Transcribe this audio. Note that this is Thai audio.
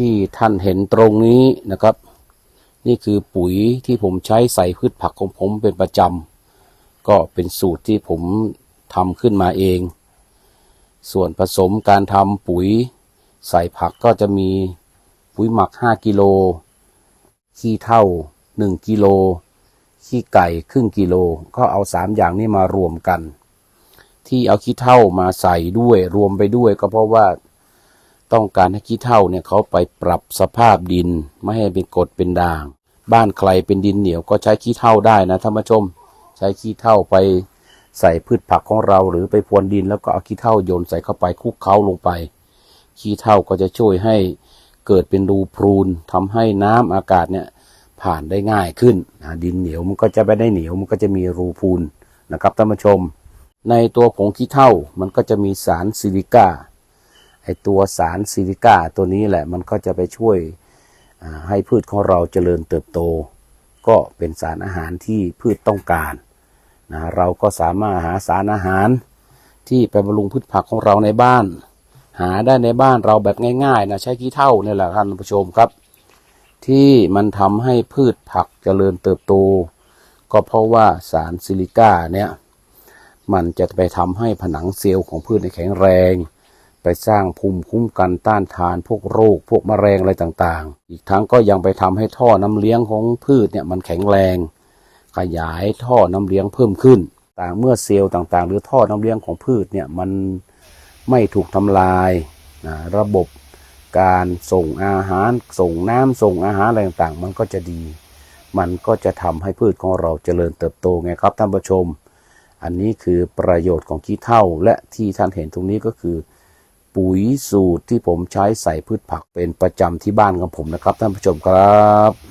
ที่ท่านเห็นตรงนี้นะครับ นี่คือปุ๋ยที่ผมใช้ใส่พืชผักของผมเป็นประจำก็เป็นสูตรที่ผมทำขึ้นมาเอง ส่วนผสมการทำปุ๋ยใส่ผักก็จะมีปุ๋ยหมัก 5 กิโล ขี้เท่า 1 กิโล ขี้ไก่ครึ่งกิโล ก็เอา 3 อย่างนี้มารวมกัน ที่เอาขี้เท่ามาใส่ด้วยรวมไปด้วยก็เพราะว่า ต้องการให้ขี้เท่าเนี่ยเขาไปปรับสภาพดิน ไม่ให้เป็นกรดเป็นด่าง บ้านใครเป็นดินเหนียวก็ใช้ขี้เท่าได้นะท่านผู้ชม ใช้ขี้เท่าไปใส่พืชผักของเรา หรือไปพรวนดินแล้วก็เอาขี้เท่าโยนใส่เข้าไปคุกเคล้าลงไป ขี้เท่าก็จะช่วยให้เกิดเป็นรูพรูนทำให้น้ำอากาศเนี่ยผ่านได้ง่ายขึ้นนะดินเหนียวมันก็จะไม่ได้เหนียวมันก็จะมีรูพูนนะครับท่านผู้ชม ในตัวผงขี้เท่ามันก็จะมีสารซิลิก้า ตัวสารซิลิก้าตัวนี้แหละมันก็จะไปช่วยให้พืชของเราเจริญเติบโต ก็เป็นสารอาหารที่พืชต้องการนะเราก็สามารถหาสารอาหารที่ไปบำรุงพืชผักของเราในบ้าน หาได้ในบ้านเราแบบง่ายๆนะใช้ขี้เท่านี่แหละท่านผู้ชมครับ ที่มันทำให้พืชผักเจริญเติบโต ก็เพราะว่าสารซิลิก้าเนี่ยมันจะไปทำให้ผนังเซลล์ของพืชในแข็งแรง ไปสร้างภูมิคุ้มกันต้านทานพวกโรคพวกมะเร็งอะไรต่างๆ อีกทั้งก็ยังไปทำให้ท่อน้ำเลี้ยงของพืชเนี่ยมันแข็งแรง ขยายท่อน้ำเลี้ยงเพิ่มขึ้น ต่างเมื่อเซลล์ต่างๆ หรือท่อน้ำเลี้ยงของพืชเนี่ยมันไม่ถูกทำลายนะระบบการส่งอาหารส่งน้ำส่งอาหารอะไรต่างๆ มันก็จะดี มันก็จะทำให้พืชของเราเจริญเติบโตไงครับท่านผู้ชม อันนี้คือประโยชน์ของขี้เถ้าและที่ท่านเห็นตรงนี้ก็คือ ปุ๋ยสูตรที่ผมใช้ใส่พืชผักเป็นประจำที่บ้านของผมนะครับท่านผู้ชมครับ